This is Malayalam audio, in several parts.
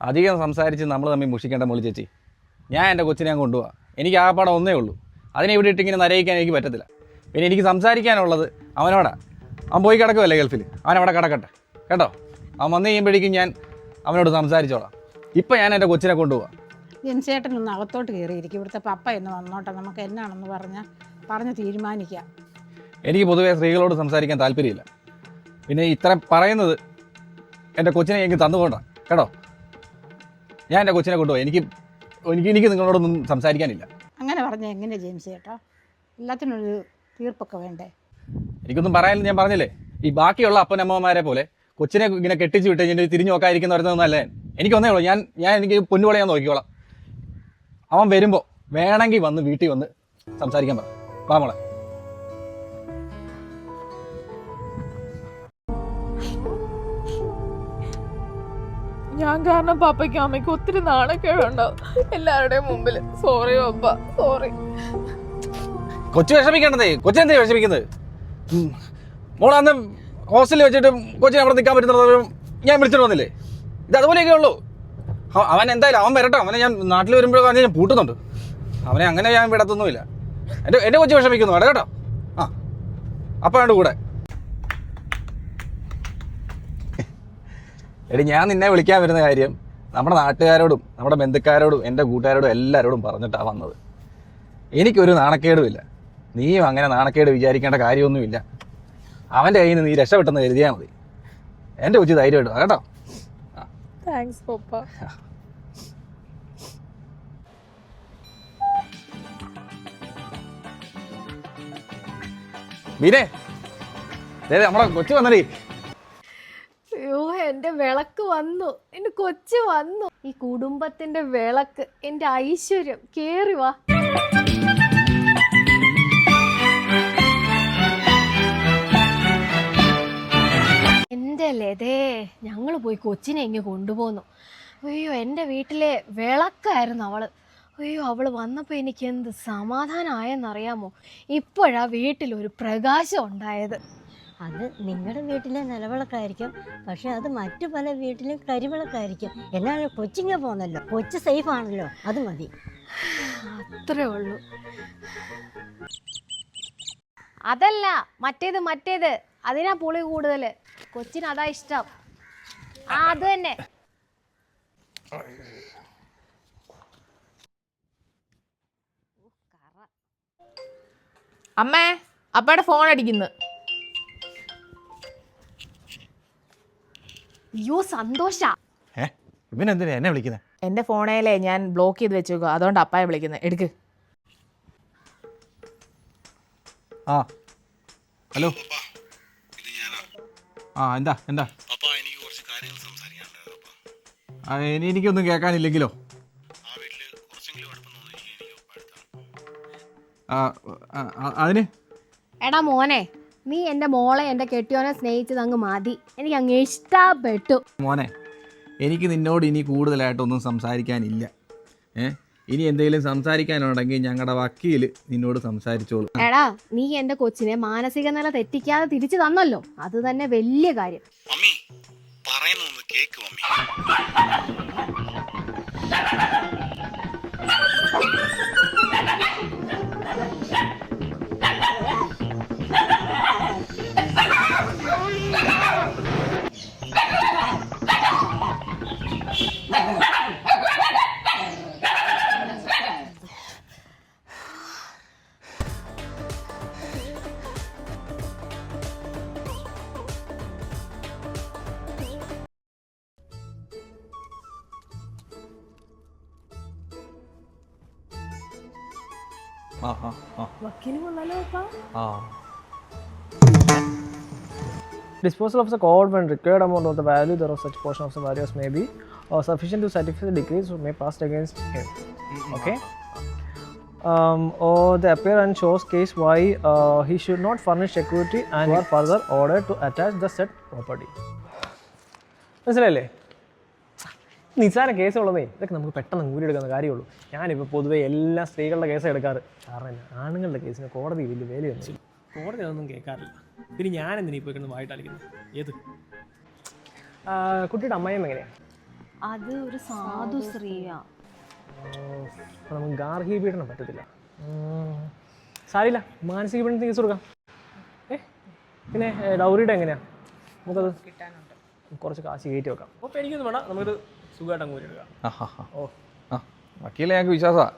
അധികം സംസാരിച്ച് നമ്മൾ തമ്മിൽ മുഷിക്കേണ്ട മോളി ചേച്ചി. ഞാൻ എന്റെ കൊച്ചിനെ ഞാൻ കൊണ്ടുപോകാം എനിക്ക് ആ പടം ഒന്നേ ഉള്ളൂ. അതിനെ ഇവിടെ ഇട്ടിങ്ങനെ നരയിക്കാൻ എനിക്ക് പറ്റത്തില്ല. പിന്നെ എനിക്ക് സംസാരിക്കാനുള്ളത് അവനോടാ അവൻ പോയി കിടക്കുമല്ലേ ഗൾഫിൽ അവൻ അവിടെ കിടക്കട്ടെ. കേട്ടോ? അവൻ വന്നു കഴിയുമ്പോഴേക്കും ഞാൻ അവനോട് സംസാരിച്ചോളാം. ഇപ്പം ഞാൻ എന്റെ കൊച്ചിനെ കൊണ്ടുപോകാം ചേട്ടൻ ഒന്ന് അകത്തോട്ട് കയറിയിരിക്കും ഇവിടുത്തെ പപ്പ എന്ന് വന്നോട്ടെ. നമുക്ക് എന്നാണെന്ന് പറഞ്ഞാൽ പറഞ്ഞ് തീരുമാനിക്കാം. എനിക്ക് പൊതുവേ സ്ത്രീകളോട് സംസാരിക്കാൻ താല്പര്യമില്ല. പിന്നെ ഇത്ര പറയുന്നത് എന്റെ കൊച്ചിനെ എനിക്ക് തന്നുകൊണ്ടാണ് കേട്ടോ? ഞാൻ എന്റെ കൊച്ചിനെ കൊണ്ടുപോയി. എനിക്ക് എനിക്ക് എനിക്ക് നിങ്ങളോടൊന്നും സംസാരിക്കാനില്ല. അങ്ങനെ പറഞ്ഞ എങ്ങനെ ജെയിംസ് ചേട്ടാ? എല്ലാത്തിനൊരു തീർപ്പൊക്കെ വേണ്ടേ? എനിക്കൊന്നും പറയാനില്ല ഞാൻ പറഞ്ഞില്ലേ? ഈ ബാക്കിയുള്ള അപ്പനമ്മമാരെ പോലെ കൊച്ചിനെ ഇങ്ങനെ കെട്ടിച്ച് വിട്ട് ഇങ്ങനെ തിരിഞ്ഞു നോക്കാതിരിക്കുന്ന വരുന്നതൊന്നല്ലേ എനിക്കൊന്നേ ഉള്ളൂ. ഞാൻ ഞാൻ എനിക്ക് പൊന്നുപോലെ ഞാൻ നോക്കിക്കോളാം. അവൻ വരുമ്പോൾ വേണമെങ്കിൽ വന്ന് വീട്ടിൽ വന്ന് സംസാരിക്കാൻ പറ. വാ മോളെ. ഞാൻ കാരണം പാപ്പയ്ക്കും അമ്മയ്ക്കും ഒത്തിരി നാണക്കേടുണ്ടാവും എല്ലാവരുടെയും മുമ്പിൽ സോറി പപ്പ സോറി കൊച്ചു വിഷമിക്കണ്ടേ? കൊച്ചു കൊച്ചെന്തേ വിഷമിക്കുന്നത്. മോളെ അന്ന് ഹോസ്റ്റലിൽ വെച്ചിട്ട് കൊച്ചിനെ അവിടെ നിൽക്കാൻ പറ്റുന്നവരും ഞാൻ വിളിച്ചിട്ട് വന്നില്ലേ? ഇത് അതുപോലെയൊക്കെ ഉള്ളൂ. അവ- അവൻ എന്തായാലും അവൻ വരട്ടെ. അവനെ ഞാൻ നാട്ടിൽ വരുമ്പോഴൊക്കെ ഞാൻ പൂട്ടുന്നുണ്ട്. അവനെ അങ്ങനെ ഞാൻ വിടത്തൊന്നുമില്ല. എന്റെ എന്റെ കൊച്ചു വിഷമിക്കുന്നു. വേണ്ട കേട്ടോ. ആ. അപ്പം കൂടെ. എടി ഞാൻ നിന്നെ വിളിക്കാൻ വരുന്ന കാര്യം നമ്മുടെ നാട്ടുകാരോടും നമ്മുടെ ബന്ധുക്കാരോടും എന്റെ കൂട്ടുകാരോടും എല്ലാവരോടും പറഞ്ഞിട്ടാണ് വന്നത്. എനിക്കൊരു നാണക്കേടുമില്ല. നീയും അങ്ങനെ നാണക്കേട് വിചാരിക്കേണ്ട കാര്യമൊന്നുമില്ല. അവന്റെ കയ്യിൽ നിന്ന് നീ രക്ഷപ്പെട്ടെന്ന് കരുതിയാൽ മതി. എന്റെ കൊച്ചു ധൈര്യമായിട്ട് ഇടുക കേട്ടോ? Thanks papa. മീനെ നമ്മളെ കൊച്ചു വന്നടി അയ്യോ എന്റെ വിളക്ക് വന്നു എന്റെ കൊച്ചു വന്നു. ഈ കുടുംബത്തിന്റെ വിളക്ക് എന്റെ ഐശ്വര്യം. കേറി വാ. എന്റെ ലതേ ഞങ്ങൾ പോയി കൊച്ചിനെ ഇങ്ങ് കൊണ്ടുപോന്നു. അയ്യോ എന്റെ വീട്ടിലെ വിളക്കായിരുന്നു അവൾ. അയ്യോ അവൾ വന്നപ്പോൾ എനിക്ക് എന്ത് സമാധാനമായെന്നറിയാമോ ഇപ്പോഴാ വീട്ടിലൊരു പ്രകാശം ഉണ്ടായത്. അത് നിങ്ങളുടെ വീട്ടിലെ നിലവിളക്കായിരിക്കും. പക്ഷെ അത് മറ്റു പല വീട്ടിലും കരിവിളക്കായിരിക്കും. എന്നാലും കൊച്ചിങ്ങ പോന്നല്ലോ. കൊച്ച് സേഫ് ആണല്ലോ. അത് മതി. അത്രേ ഉള്ളൂ. അതല്ല മറ്റേത് മറ്റേത്. അതിനാ പുളി കൂടുതൽ കൊച്ചിന് അതാ ഇഷ്ടം. ആ അത് തന്നെ. അമ്മേ അപ്പയുടെ ഫോൺ അടിക്കുന്നു. അയ്യോ സന്തോഷ. ഇവനെന്തിനാ എന്നെ വിളിക്കുന്നത് എന്റെ ഫോണേലേ ഞാൻ ബ്ലോക്ക് ചെയ്ത് വെച്ചേക്കുക അതുകൊണ്ട് അപ്പായെ വിളിക്കുന്നത് എടുക്ക്. ആ. ഹലോ. ആ എന്താ എന്താ? അപ്പാ എനിക്ക് കുറച്ച് കാര്യങ്ങൾ സംസാരിക്കാനുണ്ടായിരുന്നു അപ്പാ. ആ, ഇനി എനിക്കൊന്നും കേൾക്കാനില്ലെങ്കിലോ? ആ, അതിന്? എടാ മോനെ നീ എന്റെ മോളെ എന്റെ കെട്ടിയോനെ സ്നേഹിച്ചത് അങ്ങ് മതി. എനിക്ക് അങ്ങ് ഇഷ്ടപ്പെട്ടു. മോനെ എനിക്ക് നിന്നോട് ഇനി കൂടുതലായിട്ടൊന്നും സംസാരിക്കാനില്ല. ഏ? ഇനി എന്തെങ്കിലും സംസാരിക്കാനുണ്ടെങ്കിൽ ഞങ്ങളുടെ വക്കീൽ നിന്നോട് സംസാരിച്ചോളൂ. എടാ നീ എന്റെ കൊച്ചിനെ മാനസിക നില തെറ്റിക്കാതെ തിരിച്ചു തന്നല്ലോ. അത് തന്നെ വലിയ കാര്യം. Mummy പറയുന്നൊന്ന് cake mummy. Disposal of the covered when required amount of the value, there of such portion of the values may be uh, sufficient to satisfy the decrees may pass against him. Okay. Um, or the appearance shows case why uh, he should not furnish security and you further ordered to attach the said property. മനസ്സിലായില്ലേ? നിസ്സാര കേസുള്ളതേ ഇതൊക്കെ നമുക്ക് പെട്ടെന്ന് ഊരിയെടുക്കുന്ന കാര്യമുള്ളൂ. ഞാനിപ്പോൾ പൊതുവേ എല്ലാ സ്ത്രീകളുടെ കേസ് എടുക്കാറ്. കാരണം ആണുങ്ങളുടെ കേസിന് കോടതി വലിയ വിലയൊന്നും കോടതി അതൊന്നും കേൾക്കാറില്ല. പിന്നെ ഞാൻ എന്തിനാ ഇപ്പോൾ കിടന്ന് വായിട്ട് അലിക്കുന്നത് ഏത്? കുട്ടിയുടെ അമ്മയും എങ്ങനെയാണ് അത് ഒരു സാധു സ്ത്രീയാ. നമുക്ക് ഗാർഹിക പീഡനം പറ്റത്തില്ല. സാരില്ല മാനസിക പീഡനത്തിന് കേസ് കൊടുക്കാം. ഏ പിന്നെ ഡൗറിയുടെ എങ്ങനെയാ? നമുക്കത് കിട്ടാനുണ്ട്. കുറച്ച് കാശ് കയറ്റി വെക്കാം. അപ്പോൾ എനിക്കൊന്നും വേണ്ട. നമുക്കിത് സുഖമായിട്ട് അങ്ങ് എടുക്കാം ഓ. വക്കീലെ ഞങ്ങൾക്ക് വിശ്വാസമാണ്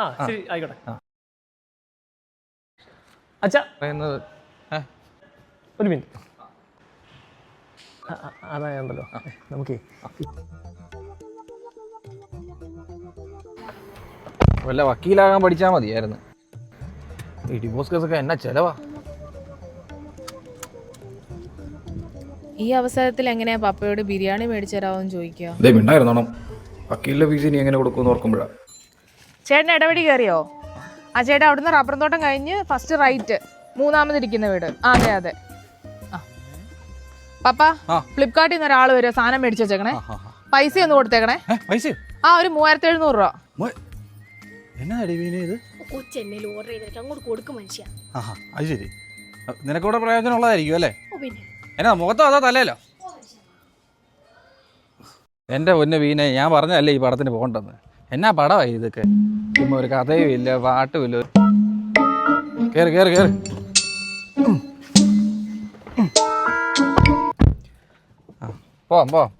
ആ ശരി ആയിക്കോട്ടെ. ആ. അച്ഛാ. പറയുന്നത് ഒരു മിനിറ്റ്. അതാ നമുക്ക്. വല്ല വക്കീലാകാൻ പഠിച്ചാൽ മതിയായിരുന്നു. ഈ ഡിവോഴ്സ് കേസൊക്കെ എന്നാ ചെലവാ? ഈ അവസരത്തിൽ എങ്ങനെയാ പപ്പയോട് ബിരിയാണി മേടിച്ചു തരാമെന്ന് ചോദിക്കുക വക്കീലിന്റെ ഫീസ് ഇനി എങ്ങനെ കൊടുക്കുമെന്ന് ചേട്ടൻ ഇടപെടി കയറിയോ? ആ ചേട്ടാ അവിടുന്ന് റബ്ബർ തോട്ടം കഴിഞ്ഞ് ഫസ്റ്റ് റൈറ്റ് മൂന്നാമത് ഇരിക്കുന്ന വീട് അതെ അതെ. പപ്പ. ഫ്ലിപ്കാർട്ടിൽ നിന്ന് ഒരാൾ വരും സാധനം മേടിച്ചു വെച്ചേക്കണേ. പൈസ ഒന്ന് കൊടുത്തേക്കണേ. പൈസ ആ ഒരു മൂവായിരത്തി എഴുന്നൂറ് രൂപ എന്നാ അടിവീന ഇത് കൊച്ചെന്നേലും ഓർഡർ ചെയ്തിട്ട് അങ്ങോട്ട് കൊടുക്കും മനുഷ്യ. ആഹാ അത് ശരി. നിനക്കൂടെ പ്രയോജനം ഉള്ളതായിരിക്കും അല്ലേ? ഓ പിന്നെ. എന്നാ മുഖത്തോ അതോ തലയല്ലോ എന്റെ പൊന്ന് വീനെ ഞാൻ പറഞ്ഞല്ലേ ഈ പടത്തിന് പോകണ്ടെന്ന്. എന്നാ പടമായി ഇതൊക്കെ? ചുമ്മാ ഒരു കഥയും ഇല്ല പാട്ടും ഇല്ല. കേറ് കേറ് കേറ്. ഉം. ഉം. ആ, പോവാം പോവാം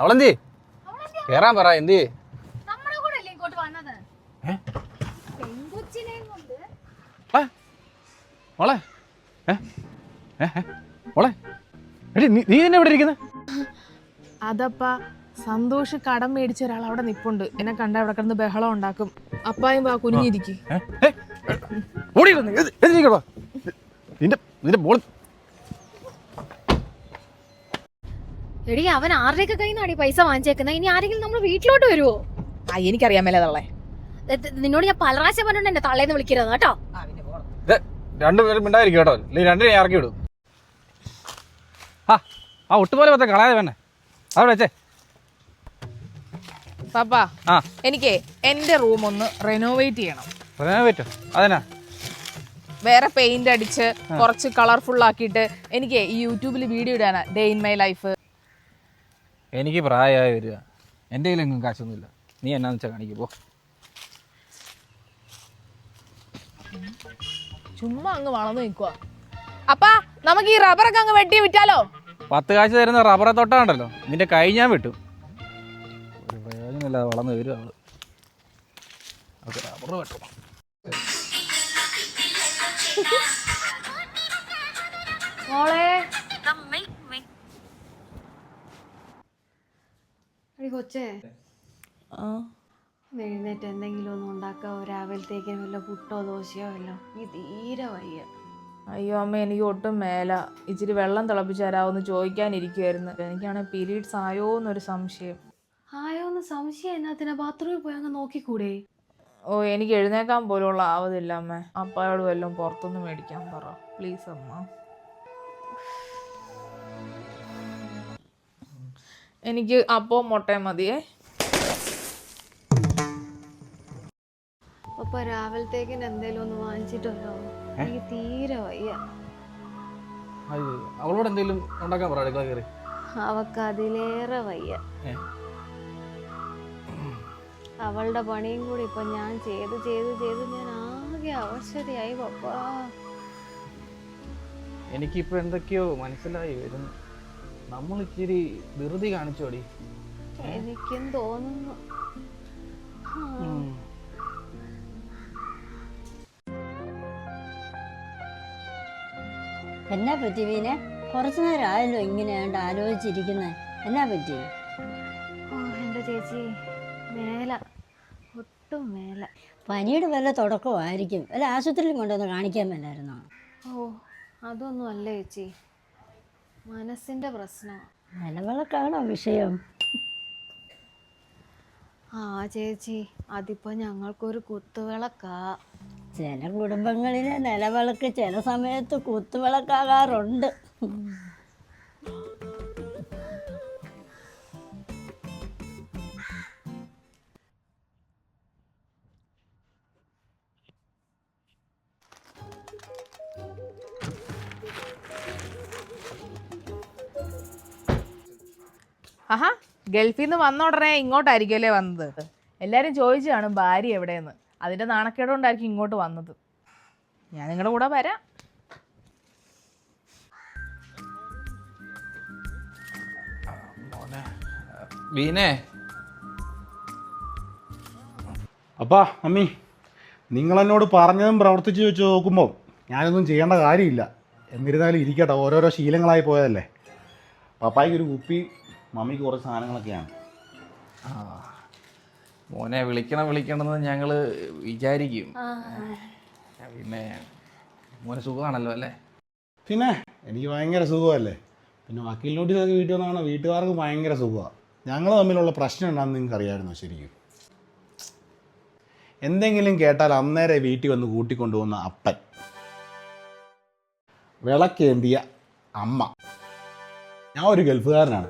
അവളെന്തി? കേറാൻ പറ എന്തി? മോളെ? മോളെ? എടി നീ നീ തന്നെ ഇവിടെ ഇരിക്കുന്നത് അതപ്പാ സന്തോഷ് കടം മേടിച്ച ഒരാൾ അവിടെ നിപ്പുണ്ട്. എന്നെ കണ്ട അവിടെ കിടന്ന് ബഹളം ഉണ്ടാക്കും. അപ്പായും വാ കുനിഞ്ഞിരിക്കും. നിന്റെ നിന്റെ മോൾ എടി അവൻ ആരുടെയൊക്കെ കയ്യിൽ പൈസ വാങ്ങിച്ചേക്കുന്നത് ഇനി ആരെങ്കിലും നമ്മൾ വീട്ടിലോട്ട് വരുമോ ആ എനിക്കറിയാൻ മേലെ തള്ളേ. നിന്നോട് ഞാൻ പല പ്രാവശ്യം പറഞ്ഞിട്ടുണ്ട് എന്നെ തള്ളേന്ന് വിളിക്കരുത് കേട്ടോ? രണ്ടുപേരും മിണ്ടായിരിക്കും കേട്ടോ. നീ രണ്ടിനെ ഇറക്കി വിടും. ആ ആ ഒട്ടുപോലെ പത്ത കളയാതെ വേണേ അവിടെ വെച്ചേ. പാപ്പാ ആ. എനിക്ക് എന്റെ റൂം ഒന്ന് റെനോവേറ്റ് ചെയ്യണം. വേറെ പെയിന്റ് അടിച്ച് കുറച്ച് കളർഫുൾ ആക്കിയിട്ട് എനിക്ക് ഈ യൂട്യൂബിൽ വീഡിയോ ഇടാനാ ഡേ ഇൻ മൈ ലൈഫ് എനിക്ക് പ്രായമായി വരിക. എന്റെ കയ്യിലെങ്ങും കാശൊന്നുമില്ല. നീ എന്നാന്ന് വെച്ചാൽ കാണിക്കും പോ. ചുമ്മാ അങ്ങ് വളർന്നു നിൽക്കുക അപ്പാ നമുക്ക് ഈ റബ്ബറൊക്കെ അങ്ങ് വെട്ടി വിറ്റാലോ? പത്ത് കാശ് തരുന്ന റബ്ബറെ തൊട്ടാണ്ടല്ലോ നിന്റെ കൈ ഞാൻ വിട്ടു. ഒരു പ്രയോജനമില്ലാതെ വളർന്നു വരും അവൾ. അവൾക്ക് റബ്ബർ വെട്ടണം മോളെ കൊച്ചേ. എഴുന്നേറ്റ് എന്തെങ്കിലും ഒന്നും ഉണ്ടാക്കാവോ? രാവിലത്തേക്ക് വല്ല പുട്ടോ ദോശയോ വല്ലോ? ഈ തീരെ വയ്യ. അയ്യോ അമ്മ എനിക്ക് ഒട്ടും മേല. ഇച്ചിരി വെള്ളം തിളപ്പിച്ച് തരാമെന്ന് ചോദിക്കാനിരിക്കുമായിരുന്നു എനിക്കാണെങ്കിൽ പീരീഡ്സ് ആയോ എന്നൊരു സംശയം? ആയോ എന്ന് സംശയം എന്നാത്തിനാ ബാത്റൂമിൽ പോയി അങ്ങ് നോക്കിക്കൂടെ? ഓ എനിക്ക് എഴുന്നേക്കാൻ പോലുള്ള ആവതില്ല അമ്മ. അപ്പായോട് വല്ലതും പുറത്തൊന്നും മേടിക്കാൻ പറ. പ്ലീസ് അമ്മ. എനിക്ക് അപ്പോ മുട്ടയും മതിയേ. അപ്പൊ രാവിലത്തേക്കിന് എന്തേലും ഒന്ന് വാങ്ങിച്ചിട്ടുണ്ടോ? എനിക്ക് തീരെ വയ്യ. അവളോട് എന്തെങ്കിലും ഉണ്ടാക്കാൻ പറ അടുക്കള കയറി. അവക്ക് അതിലേറെ വയ്യ. അവളുടെ പണിയും കൂടി ഇപ്പൊ ഞാൻ ചെയ്ത് ചെയ്ത് ചെയ്ത് ഞാൻ ആകെ അവശതയായി പപ്പാ. എനിക്കിപ്പോ എന്തൊക്കെയോ മനസ്സിലായി വരുന്നു. നമ്മൾ ഇച്ചിരി ധൃതി കാണിച്ചോടി. എനിക്കും തോന്നുന്നു. എന്നാ പറ്റി വീനെ കുറച്ചു നേരം ആയല്ലോ ഇങ്ങനെ ആണ്ട് ആലോചിച്ചിരിക്കുന്നത് എന്നാ പറ്റി? ഓ എന്റെ ചേച്ചി മേല. ഒട്ടും മേല. പനിയുടെ വല്ല തുടക്കമായിരിക്കും. അല്ല ആശുപത്രിയിൽ കൊണ്ടുവന്ന് കാണിക്കാൻ മേലായിരുന്നോ? ഓ അതൊന്നും അല്ല ചേച്ചി. മനസ്സിന്റെ പ്രശ്നം. നിലവിളക്കാണോ വിഷയം? ആ ചേച്ചി അതിപ്പോ ഞങ്ങൾക്കൊരു കുത്തുവിളക്കാ. ചില കുടുംബങ്ങളിലെ നിലവിളക്ക് ചില സമയത്ത് കുത്തുവിളക്കാകാറുണ്ട്. ആഹാ ഗൾഫിൽ നിന്ന് വന്ന ഉടനെ ഇങ്ങോട്ടായിരിക്കുമല്ലേ വന്നത്? എല്ലാവരും ചോദിച്ചു കാണും ഭാര്യ എവിടെയെന്ന്. അതിന്റെ നാണക്കേട് കൊണ്ടായിരിക്കും ഇങ്ങോട്ട് വന്നത്. ഞാൻ നിങ്ങളുടെ കൂടെ വരാം. വീണേ. അപ്പാ അമ്മി നിങ്ങളെന്നോട് പറഞ്ഞതും പ്രവർത്തിച്ച് വെച്ച് നോക്കുമ്പോൾ ഞാനൊന്നും ചെയ്യേണ്ട കാര്യമില്ല. എന്നിരുന്നാലും ഇരിക്കട്ടെ ഓരോരോ ശീലങ്ങളായി പോയതല്ലേ? പപ്പായ്ക്ക് ഒരു കുപ്പി മമ്മിക്ക് കുറച്ച് സാധനങ്ങളൊക്കെയാണ്. ആ മോനെ വിളിക്കണം വിളിക്കണമെന്ന് ഞങ്ങൾ വിചാരിക്കും. പിന്നെ മോനെ സുഖമാണല്ലോ അല്ലേ? പിന്നെ എനിക്ക് ഭയങ്കര സുഖമല്ലേ? പിന്നെ വക്കീൽ നോട്ടീസൊക്കെ വീട്ടിൽ വന്നാണ് വീട്ടുകാർക്ക് ഭയങ്കര സുഖമാണ് ഞങ്ങൾ തമ്മിലുള്ള പ്രശ്നം ഉണ്ടാകുന്ന നിങ്ങൾക്ക് അറിയാമായിരുന്നോ ശരിക്കും? എന്തെങ്കിലും കേട്ടാൽ അന്നേരെ വീട്ടിൽ വന്ന് കൂട്ടിക്കൊണ്ടുപോകുന്ന അപ്പൻ. വിളക്കേന്തിയ അമ്മ. ഞാൻ ഒരു ഗൾഫുകാരനാണ്.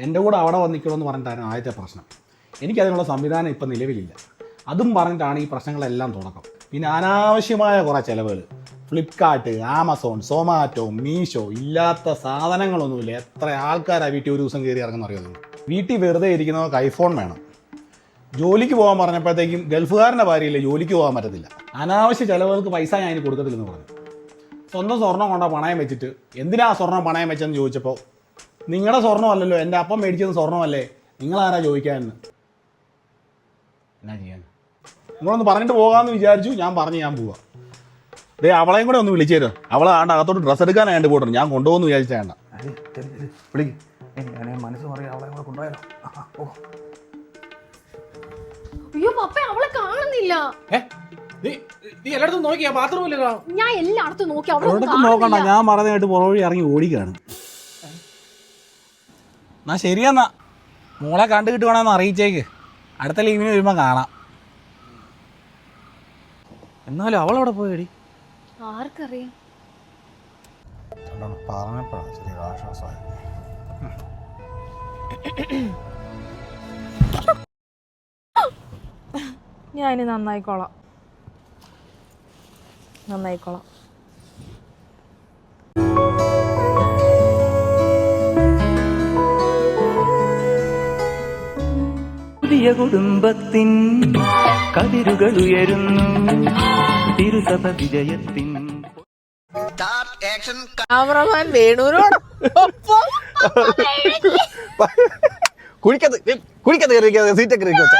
എന്റെ കൂടെ അവിടെ വന്നിക്കണമെന്ന് പറഞ്ഞിട്ടായിരുന്നു ആദ്യത്തെ പ്രശ്നം. എനിക്കതിനുള്ള സംവിധാനം ഇപ്പം നിലവിലില്ല. അതും പറഞ്ഞിട്ടാണ് ഈ പ്രശ്നങ്ങളെല്ലാം തുടക്കം. പിന്നെ അനാവശ്യമായ കുറേ ചിലവുകൾ ഫ്ലിപ്കാർട്ട് ആമസോൺ സൊമാറ്റോ മീഷോ ഇല്ലാത്ത സാധനങ്ങളൊന്നുമില്ല. എത്ര ആൾക്കാരാണ് വീട്ടിൽ ഒരു ദിവസം കയറി ഇറങ്ങുന്ന അറിയാം നിങ്ങൾ വീട്ടിൽ വെറുതെ ഇരിക്കുന്നവർക്ക് ഐഫോൺ വേണം. ജോലിക്ക് പോകാൻ പറഞ്ഞപ്പോഴത്തേക്കും ഗൾഫുകാരന്റെ ഭാര്യയില്ല ജോലിക്ക് പോകാൻ പറ്റത്തില്ല. അനാവശ്യ ചിലവുകൾക്ക് പൈസ ഞാൻ കൊടുക്കത്തില്ലെന്ന് പറഞ്ഞു. സ്വന്തം സ്വർണം കൊണ്ടാണ് പണയം വെച്ചിട്ട് എന്തിനാ സ്വർണം പണയം വെച്ചെന്ന് ചോദിച്ചപ്പോൾ നിങ്ങളുടെ സ്വർണമല്ലല്ലോ എന്റെ അപ്പം മേടിച്ചത് സ്വർണമല്ലേ? നിങ്ങളാരാ ചോദിക്കാമെന്ന് എന്നാ ചെയ്യാൻ? നിങ്ങളൊന്ന് പറഞ്ഞിട്ട് പോകാമെന്ന് വിചാരിച്ചു ഞാൻ പറഞ്ഞു ഞാൻ പോവാം. ദേ അവളെയും കൂടെ ഒന്ന് വിളിച്ചു തരും അവളെ ആണ്ട് അകത്തോട്ട് ഡ്രസ്സ് എടുക്കാനായിട്ട് പോയിട്ടുണ്ട്. ഞാൻ കൊണ്ടുപോകുന്നു വിചാരിച്ച വേണ്ട ഞാൻ മനസ്സ് പറയാം അവളെ കൂടെ കൊണ്ടുപോയാലോ. ഓ അയ്യോ പപ്പ അവളെ കാണുന്നില്ല. നീ നീ എല്ലായിടത്തും നോക്കിയാ? ബാത്റൂമില്ല ഞാൻ എല്ലായിടത്തും നോക്കി അവളെ നോക്കണ്ട. ഞാൻ മറന്നായിട്ട് പുറവഴി ഇറങ്ങി ഓടിക്കാണ്. എന്നാ ശരിയെന്നാ മോളെ കണ്ടു കിട്ടുവാണെന്ന് അറിയിച്ചേക്ക്. അടുത്ത ലീവിന് വരുമ്പോൾ കാണാം. എന്നാലും അവളവിടെ പോയടി? ആർക്കറിയാം. പറഞ്ഞപ്പോഴാണ് ചെറിയ ആശ്വാസമായി. ഞാൻ ഇനി നന്നായിക്കോളാം. നന്നായിക്കോളാം. പുതിയ കുടുംബത്തിൻ കതിരുകൾ ഉയരുന്നു തിരുസഭ വിജയത്തിൻ. ക്യാമറമാൻ വേണൂരോടൊപ്പം കുഴിക്കത്ത് കുഴിക്കത്ത് കയറി സീറ്റൊക്കെ കയറി വെച്ചാ.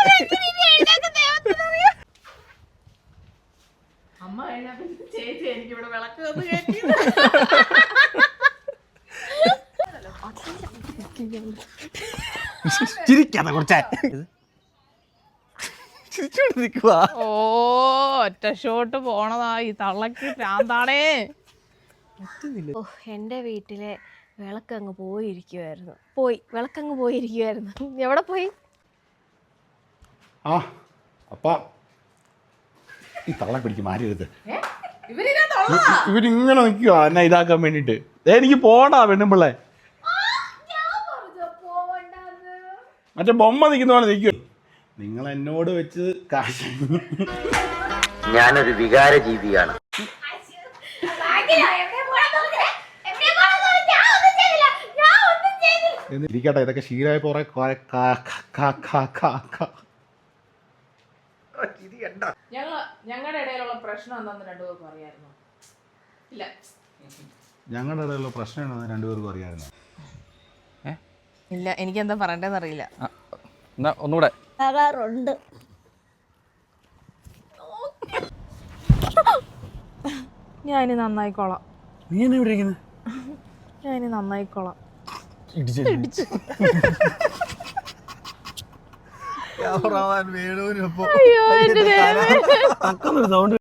അമ്മ കഴിഞ്ഞപ്പോ ചേച്ചി എനിക്ക് ഇവിടെ വിളക്ക് തന്ന് കയറ്റി ചിരിക്കാതെ കുറച്ചേ. ചിരിച്ചോണ്ട് നിൽക്കുക ഓ ഒറ്റ ഷോട്ട് പോണതാ. ഈ തള്ളക്ക് ഭ്രാന്താണേ ഓ എന്റെ വീട്ടിലെ വിളക്കങ്ങ് പോയിരിക്കുമായിരുന്നു പോയി വിളക്കങ്ങ് പോയിരിക്കുമായിരുന്നു എവിടെ പോയി? ആ അപ്പാ. ഈ തള്ള പിടിക്ക് മാറിയത് ഇവരിങ്ങനെ നിൽക്കുക എന്നെ ഇതാക്കാൻ വേണ്ടിട്ട് ദേ എനിക്ക് പോടാ പെണ്ണുമ്പിള്ളേ. മറ്റേ ബൊമ്മ നിൽക്കുന്ന പോലെ നിൽക്കുക നിങ്ങൾ എന്നോട് വെച്ച് കാശ്. ഞാനൊരു വികാര ജീവിയാണ്. ഇരിക്കട്ടെ ഇതൊക്കെ ശീലമായി പോറെ ഞങ്ങൾ ഞങ്ങളുടെ ഇടയിലുള്ള പ്രശ്നം എന്താന്ന് രണ്ടുപേർക്കും അറിയായിരുന്നു? ഇല്ല. ഞങ്ങളുടെ ഇടയിലുള്ള പ്രശ്നം എന്താണെന്ന് രണ്ടുപേർക്കും അറിയാമായിരുന്നു ഇല്ല എനിക്കെന്താ പറയണ്ടെന്ന് അറിയില്ല. എന്നാ ഒന്നുകൂടെ. ആകാറുണ്ട് ഞാൻ ഇനി നന്നായിക്കോളാം. നീ എന്നെ ഇവിടെ ഇരിക്കുന്നത് നന്നായിക്കോളാം. എന്റെ ദൈവമേ. സൗണ്ട്